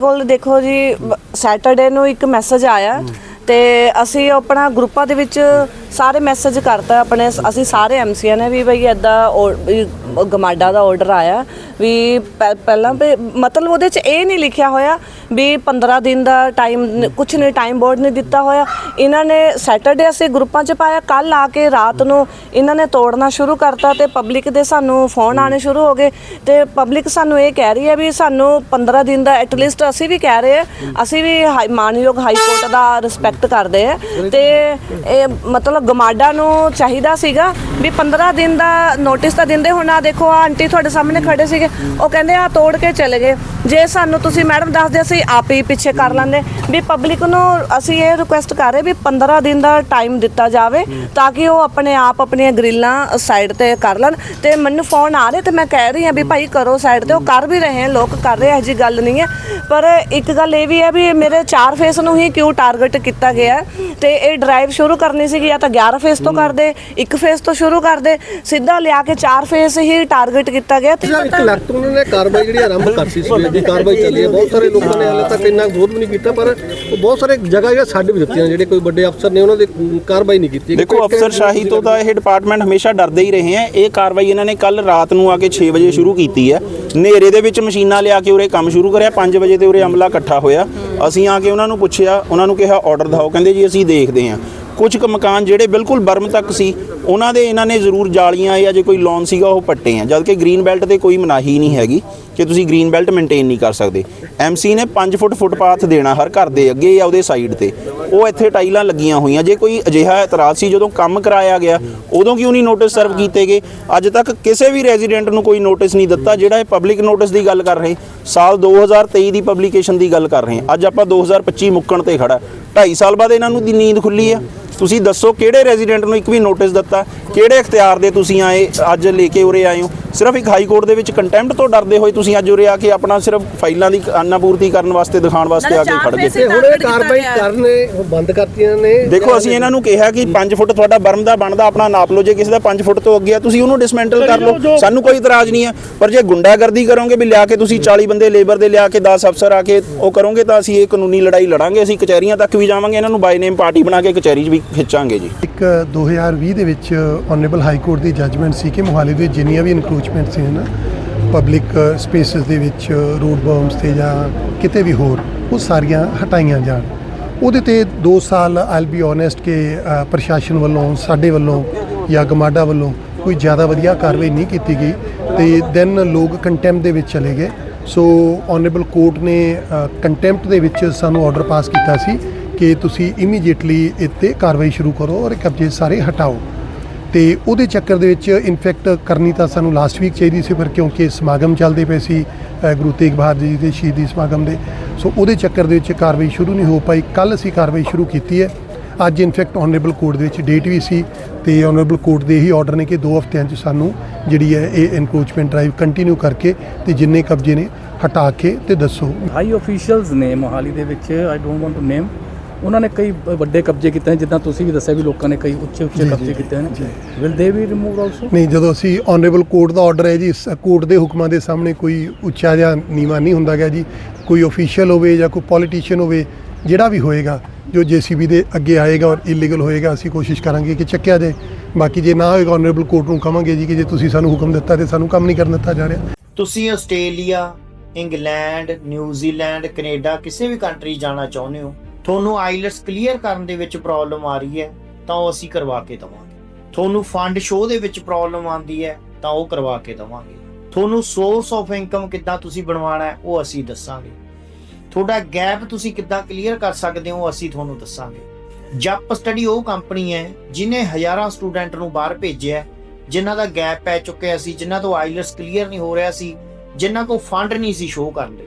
ਕੋਲ ਦੇਖੋ ਜੀ ਸੈਟਰਡੇ ਨੂੰ ਇੱਕ ਮੈਸੇਜ ਆਇਆ ਤੇ ਅਸੀਂ ਆਪਣਾ ਗਰੁੱਪਾਂ ਦੇ ਵਿੱਚ ਸਾਰੇ ਮੈਸੇਜ ਕਰਤਾ ਆਪਣੇ, ਅਸੀਂ ਸਾਰੇ ਐਮਸੀਆਂ ਨੇ ਵੀ ਬਈ ਐਦਾਂ ਗਮਾਡਾ ਦਾ ਆਰਡਰ ਆਇਆ ਵੀ ਪਹਿ- ਪਹਿਲਾਂ ਵੀ ਮਤਲਬ ਉਹਦੇ ਚ ਇਹ ਨਹੀਂ ਲਿਖਿਆ ਹੋਇਆ ਵੀ 15 ਦਿਨ ਦਾ ਟਾਈਮ ਕੁਝ ਨਹੀਂ ਟਾਈਮ ਬੋਰਡ ਨੇ ਦਿੱਤਾ ਹੋਇਆ। ਇਹਨਾਂ ਨੇ ਸੈਟਰਡੇ ਅਸੀਂ ਗਰੁੱਪਾਂ ਚ ਪਾਇਆ ਕੱਲ ਆ ਕੇ ਰਾਤ ਨੂੰ ਇਹਨਾਂ ਨੇ ਤੋੜਨਾ ਸ਼ੁਰੂ ਕਰਤਾ ਤੇ ਪਬਲਿਕ ਦੇ ਸਾਨੂੰ ਫੋਨ ਆਣੇ ਸ਼ੁਰੂ ਹੋ ਗਏ ਤੇ ਪਬਲਿਕ ਸਾਨੂੰ ਇਹ ਕਹਿ ਰਹੀ ਹੈ ਵੀ ਸਾਨੂੰ 15 ਦਿਨ ਦਾ ਐਟਲੀਸਟ ਅਸੀਂ ਵੀ ਕਹਿ ਰਹੇ ਹਾਂ, ਅਸੀਂ ਵੀ ਹਾਈ- ਮਾਨਯੋਗ ਹਾਈ ਕੋਰਟ ਦਾ ਰਿਸਪੈਕਟ ਕਰਦੇ ਆ ਤੇ ਇਹ ਮਤਲਬ ਗਮਾਡਾ ਨੂੰ ਚਾਹੀਦਾ ਸੀਗਾ ਵੀ 15 ਦਿਨ ਦਾ ਨੋਟਿਸ ਤਾਂ ਦਿੰਦੇ ਹੁਣ ਆ ਦੇਖੋ, ਆ ਆਂਟੀ ਤੁਹਾਡੇ ਸਾਹਮਣੇ ਖੜੇ ਸੀਗੇ। ਉਹ ਕਹਿੰਦੇ ਆ ਤੋੜ ਕੇ ਚਲੇ ਗਏ। ਜੇ ਸਾਨੂੰ ਤੁਸੀਂ ਮੈਡਮ ਦੱਸਦੇ, ਅਸੀਂ ਆਪ ਹੀ ਪਿੱਛੇ ਕਰ ਲੈਂਦੇ। ਵੀ ਪਬਲਿਕ ਨੂੰ ਅਸੀਂ ਇਹ ਰਿਕੁਐਸਟ ਕਰ ਰਹੇ ਵੀ 15 ਦਿਨ ਦਾ ਟਾਈਮ ਦਿੱਤਾ ਜਾਵੇ ਤਾਂ ਕਿ ਉਹ ਆਪਣੇ ਆਪ ਆਪਣੀਆਂ ਗ੍ਰਿਲਾਂ ਸਾਈਡ ਤੇ ਕਰ ਲੈਣ। ਤੇ ਮੈਨੂੰ ਫੋਨ ਆ ਰਹੇ ਤੇ ਮੈਂ ਕਹਿ ਰਹੀ ਹਾਂ ਵੀ ਭਾਈ ਕਰੋ ਸਾਈਡ ਤੇ, ਉਹ ਕਰ ਵੀ ਰਹੇ ਆ ਲੋਕ ਕਰ ਰਹੇ ਐ ਜੀ ਗੱਲ ਨਹੀਂ ਹੈ। ਪਰ ਇੱਕ ਗੱਲ ਇਹ ਵੀ ਹੈ ਵੀ ਮੇਰੇ ਚਾਰ ਫੇਸ ਨੂੰ ਹੀ ਕਿਉਂ ਟਾਰਗੇਟ ਕੀਤਾ ਗਿਆ ਹੈ ਤੇ ਇਹ ਡਰਾਈਵ ਸ਼ੁਰੂ ਕਰਨੀ ਸੀਗੀ ਜਾਂ ਤਾਂ 11 ਫੇਸ ਤੋਂ ਕਰਦੇ ਇੱਕ ਫੇਸ ਤੋਂ ਸ਼ੁਰੂ ਕਰਦੇ ਸਿੱਧਾ ਲਿਆ ਕੇ ਚਾਰ ਫੇਸ ਹੀ ਟਾਰਗੇਟ ਕੀਤਾ ਗਿਆ। ਤੇ ਇੱਕ ਲੱਖ ਉਹਨਾਂ ਨੇ ਕਾਰਵਾਈ ਜਿਹੜੀ ਆਰੰਭ ਕਰਤੀ ਸੀ ਦੀ ਕਾਰਵਾਈ ਚੱਲੀ ਹੈ। ਬਹੁਤ ਸਾਰੇ ਲੋਕਾਂ ਨੇ ਹਾਲੇ ਤੱਕ ਇੰਨਾ ਵਿਰੋਧ ਵੀ ਨਹੀਂ ਕੀਤਾ ਪਰ ਉਹ ਬਹੁਤ ਸਾਰੇ ਜਗ੍ਹਾ ਜਿਹੜਾ ਛੱਡ ਵੀ ਦਿੱਤੀਆਂ ਜਿਹੜੇ ਕੋਈ ਵੱਡੇ ਅਫਸਰ ਨੇ ਉਹਨਾਂ ਦੇ ਕਾਰਵਾਈ ਨਹੀਂ ਕੀਤੀ। ਦੇਖੋ ਅਫਸਰ ਸ਼ਾਹੀ ਤੋਂ ਤਾਂ ਇਹ ਡਿਪਾਰਟਮੈਂਟ ਹਮੇਸ਼ਾ ਡਰਦੇ ਹੀ ਰਹੇ ਹੈ ਇਹ ਕਾਰਵਾਈ ਇਹਨਾਂ ਨੇ ਕੱਲ ਰਾਤ ਨੂੰ ਆ ਕੇ 6 ਵਜੇ ਸ਼ੁਰੂ ਕੀਤੀ ਹੈ। ਹਨੇਰੇ ਦੇ ਵਿੱਚ ਮਸ਼ੀਨਾਂ ਲਿਆ ਕੇ ਉਰੇ ਕੰਮ ਸ਼ੁਰੂ ਕਰਿਆ 5 ਵਜੇ ਤੇ ਉਰੇ ਅਮਲਾ ਇਕੱਠਾ ਹੋਇਆ। ਅਸੀਂ ਆ ਕੇ ਉਹਨਾਂ ਨੂੰ ਪੁੱਛਿਆ, ਉਹਨਾਂ ਨੂੰ ਕਿਹਾ ਆਰਡਰ ਦਿਖਾਓ। ਕਹਿੰਦੇ ਜੀ, ਅਸੀਂ ਦੇਖਦੇ ਹਾਂ। ਕੁਝ ਕੁ ਮਕਾਨ ਜਿਹੜੇ ਬਿਲਕੁਲ ਬਰਮ ਤੱਕ ਸੀ, ਉਹਨਾਂ ਦੇ ਇਹਨਾਂ ਨੇ ਜ਼ਰੂਰ ਜਾਲੀਆਂ ਜਾਂ ਜੇ ਕੋਈ ਲੋਨ ਸੀਗਾ, ਉਹ ਪੱਟੇ ਆ। ਜਦ ਕਿ ਗ੍ਰੀਨ ਬੈਲਟ ਤੇ ਕੋਈ ਮਨਾਹੀ ਨਹੀਂ ਹੈਗੀ ਕਿ ਤੁਸੀਂ ਗ੍ਰੀਨ ਬੈਲਟ ਮੇਨਟੇਨ ਨਹੀਂ ਕਰ ਸਕਦੇ। ਐਮਸੀ ਨੇ 5 ਫੁੱਟ ਫੁੱਟਪਾਥ ਦੇਣਾ ਹਰ ਘਰ ਦੇ ਅੱਗੇ ਜਾਂ ਉਹਦੇ ਸਾਈਡ ਤੇ। ਉਹ ਇੱਥੇ ਟਾਈਲਾਂ ਲੱਗੀਆਂ ਹੋਈਆਂ। ਜੇ ਕੋਈ ਅਜਿਹਾ ਇਤਰਾਜ਼ ਸੀ, ਜਦੋਂ ਕੰਮ ਕਰਾਇਆ ਗਿਆ, ਉਦੋਂ ਕਿਉਂ ਨਹੀਂ ਨੋਟਿਸ ਸਰਵ ਕੀਤੇ ਗਏ? ਅੱਜ ਤੱਕ ਕਿਸੇ ਵੀ ਰੈਜ਼ੀਡੈਂਟ ਨੂੰ ਕੋਈ ਨੋਟਿਸ ਨਹੀਂ ਦਿੱਤਾ, ਜਿਹੜਾ ਇਹ ਪਬਲਿਕ ਨੋਟਿਸ ਦੀ ਗੱਲ ਕਰ ਰਹੇ, ਸਾਲ 2023 ਦੀ ਪਬਲੀਕੇਸ਼ਨ ਦੀ ਗੱਲ ਕਰ ਰਹੇ। ਅੱਜ ਆਪਾਂ 2025 ਮੁੱਕਣ ਤੇ ਖੜਾ। 2.5 ਸਾਲ ਬਾਅਦ ਇਹਨਾਂ ਨੂੰ ਦੀ ਨੀਂਦ ਖੁੱਲੀ ਆ। ਤੁਸੀਂ ਦੱਸੋ ਕਿਹੜੇ ਰੈਜ਼ੀਡੈਂਟ ਨੂੰ ਇੱਕ ਵੀ ਨੋਟਿਸ ਦਿੱਤਾ? ਕਿਹੜੇ ਇਖਤਿਆਰ ਦੇ ਤੁਸੀਂ ਆਏ, ਅੱਜ ਲੈ ਕੇ ਉਰੇ ਆਏ ਹੋ? ਸਿਰਫ ਇੱਕ ਹਾਈ ਕੋਰਟ ਦੇ ਵਿੱਚ ਕੰਟੈਂਪਟ ਤੋਂ ਡਰਦੇ ਹੋਏ ਤੁਸੀਂ ਅੱਜ ਉਰੇ ਆ ਕੇ ਆਪਣਾ ਸਿਰਫ ਫਾਈਲਾਂ ਦੀ ਆਨਾਪੂਰਤੀ ਕਰਨ ਵਾਸਤੇ ਦਿਖਾਉਣ ਵਾਸਤੇ ਆ ਕੇ ਖੜ ਗਏ ਤੇ ਹੁਣ ਇਹ ਕਾਰਵਾਈ ਕਰਨੇ ਉਹ ਬੰਦ ਕਰਤੀਆਂ ਨੇ। ਦੇਖੋ ਅਸੀਂ ਇਹਨਾਂ ਨੂੰ ਕਿਹਾ ਕਿ 5 ਫੁੱਟ ਤੁਹਾਡਾ ਬਰਮ ਦਾ ਬਣਦਾ ਆਪਣਾ ਨਾਪ ਲਓ। ਜੇ ਕਿਸੇ ਦਾ 5 ਫੁੱਟ ਤੋਂ ਅੱਗੇ ਆ ਤੁਸੀਂ ਉਹਨੂੰ ਡਿਸਮੈਂਟਲ ਕਰ ਲਓ। ਸਾਨੂੰ ਕੋਈ ਇਤਰਾਜ਼ ਨਹੀਂ ਹੈ। ਪਰ ਜੇ ਗੁੰਡਾਗਰਦੀ ਕਰੋਗੇ ਵੀ ਲਿਆ ਕੇ ਤੁਸੀਂ 40 ਬੰਦੇ ਲੇਬਰ ਦੇ ਲਿਆ ਕੇ 10 ਅਫਸਰ ਆ ਕੇ ਉਹ ਕਰੋਗੇ ਤਾਂ ਅਸੀਂ ਇਹ ਕਾਨੂੰਨੀ ਲੜਾਈ ਲੜਾਂਗੇ। ਅਸੀਂ ਕਚਹਿਰੀਆਂ ਤੱਕ ਵੀ ਜਾਵਾਂਗੇ। ਇਹਨਾਂ ਨੂੰ ਬਾਈ ਨੇਮ ਪਾਰਟੀ ਬਣਾ ਕੇ ਕਚਹਿਰੀ 'ਚ ਵੀ ਖਿੱਚਾਂਗੇ ਜੀ। ਇੱਕ 2020 ਦੇ ਵਿੱਚ ਆਨਰੇਬਲ ਹਾਈ ਕੋਰਟ ਦੀ ਜੱਜਮੈਂਟ ਸੀ ਕਿ ਮੋਹਾਲੀ ਦੇ ਜਿੰਨੀਆਂ ਵੀ ਇਨਕਰੋਚਮੈਂਟ ਸੀ ਪਬਲਿਕ ਸਪੇਸਿਸ ਦੇ ਵਿੱਚ ਰੋਡ ਬਰਮਸ ਤੇ ਜਾਂ ਕਿਤੇ ਵੀ ਹੋਰ, ਉਹ ਸਾਰੀਆਂ ਹਟਾਈਆਂ ਜਾਣ। ਉਹਦੇ ਤੇ 2 ਸਾਲ ਆਈਲ ਬੀ ਓਨੈਸਟ ਕਿ ਪ੍ਰਸ਼ਾਸਨ ਵੱਲੋਂ, ਸਾਡੇ ਵੱਲੋਂ ਜਾਂ ਗਮਾਡਾ ਵੱਲੋਂ ਕੋਈ ਜ਼ਿਆਦਾ ਵਧੀਆ ਕਾਰਵਾਈ ਨਹੀਂ ਕੀਤੀ ਗਈ ਤੇ ਦੈਨ ਲੋਕ ਕੰਟੈਂਪਟ ਦੇ ਵਿੱਚ ਚਲੇ ਗਏ। ਸੋ ਆਨਰੇਬਲ ਕੋਰਟ ਨੇ ਕੰਟੈਂਪਟ ਦੇ ਵਿੱਚ ਸਾਨੂੰ ਆਰਡਰ ਪਾਸ ਕੀਤਾ ਸੀ। ਕਿ ਤੁਸੀਂ ਇਮੀਡੀਏਟਲੀ ਇੱਥੇ ਕਾਰਵਾਈ ਸ਼ੁਰੂ ਕਰੋ ਔਰ ਇਹ ਕਬਜ਼ੇ ਸਾਰੇ ਹਟਾਓ। ਤੇ ਉਹਦੇ ਚੱਕਰ ਦੇ ਵਿੱਚ ਇਨਫੈਕਟ ਕਰਨੀ ਤਾਂ ਸਾਨੂੰ ਲਾਸਟ ਵੀਕ ਚਾਹੀਦੀ ਸੀ, ਪਰ ਕਿਉਂਕਿ ਸਮਾਗਮ ਚੱਲਦੇ ਪਏ ਸੀ ਗੁਰੂ ਤੇਗ ਬਹਾਦਰ ਜੀ ਦੇ ਸ਼ਹੀਦੀ ਸਮਾਗਮ ਦੇ, ਸੋ ਉਹਦੇ ਚੱਕਰ ਦੇ ਵਿੱਚ ਕਾਰਵਾਈ ਸ਼ੁਰੂ ਨਹੀਂ ਹੋ ਪਾਈ। ਕੱਲ ਅਸੀਂ ਕਾਰਵਾਈ ਸ਼ੁਰੂ ਕੀਤੀ ਹੈ। ਅੱਜ ਇਨਫੈਕਟ ਆਨਰੇਬਲ ਕੋਰਟ ਦੇ ਵਿੱਚ ਡੇਟ ਵੀ ਸੀ ਤੇ ਆਨਰੇਬਲ ਕੋਰਟ ਦੇ ਹੀ ਆਰਡਰ ਨੇ ਕਿ 2 ਹਫ਼ਤਿਆਂ 'ਚ ਸਾਨੂੰ ਜਿਹੜੀ ਹੈ ਇਹ ਐਨਕਰੋਚਮੈਂਟ ਡਰਾਈਵ ਕੰਟੀਨਿਊ ਕਰਕੇ ਤੇ ਜਿੰਨੇ ਕਬਜ਼ੇ ਨੇ ਹਟਾ ਕੇ ਤੇ ਦੱਸੋ। ਹਾਈ ਅਫੀਸ਼ੀਅਲਸ ਨੇ ਮੋਹਾਲੀ ਦੇ ਵਿੱਚ I don't want to name ਉਹਨਾਂ ਨੇ ਕਈ ਵੱਡੇ ਕਬਜ਼ੇ ਕੀਤੇ ਨੇ ਜਿੱਦਾਂ ਤੁਸੀਂ ਵੀ ਦੱਸਿਆ ਵੀ ਲੋਕਾਂ ਨੇ ਕਈ ਉੱਚੇ ਉੱਚੇ ਕਬਜ਼ੇ ਕੀਤੇ ਨੇ। ਵਿਲ ਦੇ ਵੀ ਰਿਮੂਵ ਆਲਸੋ ਨਹੀਂ ਜਦੋਂ ਅਸੀਂ ਆਨਰੇਬਲ ਕੋਰਟ ਦਾ ਆਰਡਰ ਹੈ ਜੀ ਕੋਰਟ ਦੇ ਹੁਕਮਾਂ ਦੇ ਸਾਹਮਣੇ ਕੋਈ ਉੱਚਾ ਜਾਂ ਨੀਵਾ ਨਹੀਂ ਹੁੰਦਾ ਗਿਆ ਜੀ ਕੋਈ ਅਫੀਸ਼ੀਅਲ ਹੋਵੇ ਜਾਂ ਕੋਈ ਪੋਲੀਟੀਸ਼ੀਅਨ ਹੋਵੇ ਜਿਹੜਾ ਵੀ ਹੋਏਗਾ ਜੋ ਜੀਸੀਬੀ ਦੇ ਅੱਗੇ ਆਏਗਾ ਔਰ ਇਲੀਗਲ ਹੋਏਗਾ ਅਸੀਂ ਕੋਸ਼ਿਸ਼ ਕਰਾਂਗੇ ਕਿ ਚੱਕਿਆ ਜਾਏ। ਬਾਕੀ ਜੇ ਨਾ ਹੋਏਗਾ ਆਨਰੇਬਲ ਕੋਰਟ ਨੂੰ ਕਵਾਂਗੇ ਜੀ ਕਿ ਜੇ ਤੁਸੀਂ ਸਾਨੂੰ ਹੁਕਮ ਦਿੱਤਾ ਤੇ ਸਾਨੂੰ ਕੰਮ ਨਹੀਂ ਕਰਨ ਦਿੱਤਾ ਜਾ ਰਿਹਾ। ਤੁਸੀਂ ਆਸਟ੍ਰੇਲੀਆ ਇੰਗਲੈਂਡ ਨਿਊਜ਼ੀਲੈਂਡ ਕੈਨੇਡਾ ਕਿਸੇ ਵੀ ਕੰਟਰੀ ਜਾਣਾ ਚਾਹੁੰਦੇ ਹੋ ਤੁਹਾਨੂੰ ਆਈਲਟਸ ਕਲੀਅਰ ਕਰਨ ਦੇ ਵਿੱਚ ਪ੍ਰੋਬਲਮ ਆ ਰਹੀ ਹੈ ਤਾਂ ਉਹ ਅਸੀਂ ਕਰਵਾ ਕੇ ਦਵਾਂਗੇ। ਤੁਹਾਨੂੰ ਫੰਡ ਸ਼ੋਅ ਦੇ ਵਿੱਚ ਪ੍ਰੋਬਲਮ ਆਉਂਦੀ ਹੈ ਤਾਂ ਉਹ ਕਰਵਾ ਕੇ ਦਵਾਂਗੇ। ਤੁਹਾਨੂੰ ਸੋਰਸ ਆਫ ਇਨਕਮ ਕਿੱਦਾਂ ਤੁਸੀਂ ਬਣਵਾਉਣਾ ਹੈ ਉਹ ਅਸੀਂ ਦੱਸਾਂਗੇ। ਤੁਹਾਡਾ ਗੈਪ ਤੁਸੀਂ ਕਿੱਦਾਂ ਕਲੀਅਰ ਕਰ ਸਕਦੇ ਹੋ ਅਸੀਂ ਤੁਹਾਨੂੰ ਦੱਸਾਂਗੇ। ਜੱਪ ਸਟੱਡੀ ਉਹ ਕੰਪਨੀ ਹੈ ਜਿਨੇ ਹਜ਼ਾਰਾਂ ਸਟੂਡੈਂਟ ਨੂੰ ਬਾਹਰ ਭੇਜਿਆ ਹੈ, ਜਿਨ੍ਹਾਂ ਦਾ ਗੈਪ ਪੈ ਚੁੱਕਿਆ ਸੀ ਜਿਨ੍ਹਾਂ ਤੋਂ ਆਈਲਟਸ ਕਲੀਅਰ ਨਹੀਂ ਹੋ ਰਿਹਾ ਸੀ ਜਿਨ੍ਹਾਂ ਕੋਲ ਫੰਡ ਨਹੀਂ ਸੀ ਸ਼ੋਅ ਕਰਨ ਲਈ